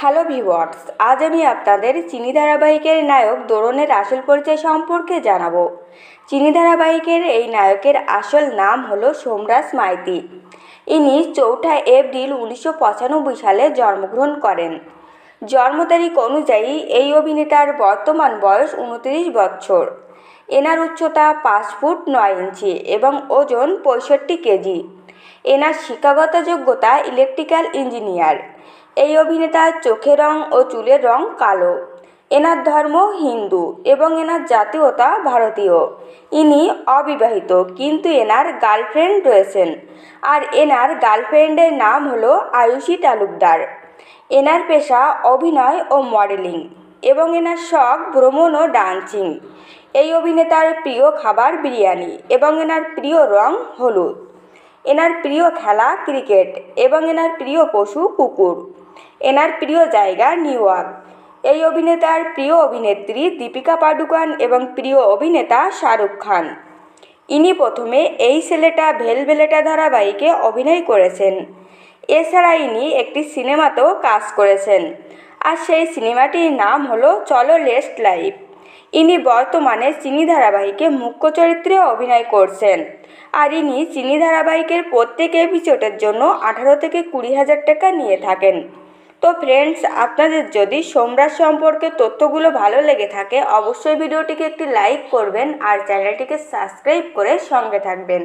Hello viewers আজ আমি আপনাদের চিনি ধারাবাহিকের নায়ক দোরনের আসল পরিচয় সম্পর্কে জানাব। চিনি ধারাবাহিকের এই নায়কের আসল নাম হলো সোমরাজ মাইতি। ইনি চৌঠা এপ্রিল উনিশশো পঁচানব্বই সালে জন্মগ্রহণ করেন। জন্ম তারিখ অনুযায়ী এই অভিনেতার বর্তমান বয়স উনত্রিশ বছর। এনার উচ্চতা পাঁচ ফুট নয় ইঞ্চি এবং ওজন পঁয়ষট্টি কেজি। এনার শিক্ষাগত যোগ্যতা ইলেকট্রিক্যাল ইঞ্জিনিয়ার। এই অভিনেতার চোখের রং ও চুলের রং কালো। এনার ধর্ম হিন্দু এবং এনার জাতীয়তা ভারতীয়। ইনি অবিবাহিত, কিন্তু এনার গার্লফ্রেন্ড রয়েছেন। আর এনার গার্লফ্রেন্ডের নাম হলো আয়ুষী তালুকদার। এনার পেশা অভিনয় ও মডেলিং এবং এনার শখ ভ্রমণ ও ডান্সিং। এই অভিনেতার প্রিয় খাবার বিরিয়ানি এবং এনার প্রিয় রং হলুদ। এনার প্রিয় খেলা ক্রিকেট এবং এনার প্রিয় পশু কুকুর। এনার প্রিয় জায়গা নিউ ইয়র্ক। এই অভিনেতার প্রিয় অভিনেত্রী দীপিকা পাডুকোন এবং প্রিয় অভিনেতা শাহরুখ খান। ইনি প্রথমে এই ছেলেটা ভেলভেলেটা ধারাবাহিকে অভিনয় করেছেন। এছাড়া ইনি একটি সিনেমাতেও কাজ করেছেন। আর সেই সিনেমাটির নাম হলো চলো লেস্ট লাইফ। বর্তমানে চিনি ধারাবাহিকে মুখ্য চরিত্রে অভিনয় করছেন। আর ইনি চিনি ধারাবাহিকের প্রত্যেক এপিসোডের জন্য আঠারো থেকে কুড়ি হাজার টাকা নিয়ে থাকেন। তো ফ্রেন্ডস আপনাদের যদি সম্রাট সম্পর্কে তথ্যগুলো ভালো লেগে থাকে, অবশ্যই ভিডিওটিকে একটি লাইক করবেন আর চ্যানেলটিকে সাবস্ক্রাইব করে সঙ্গে থাকবেন।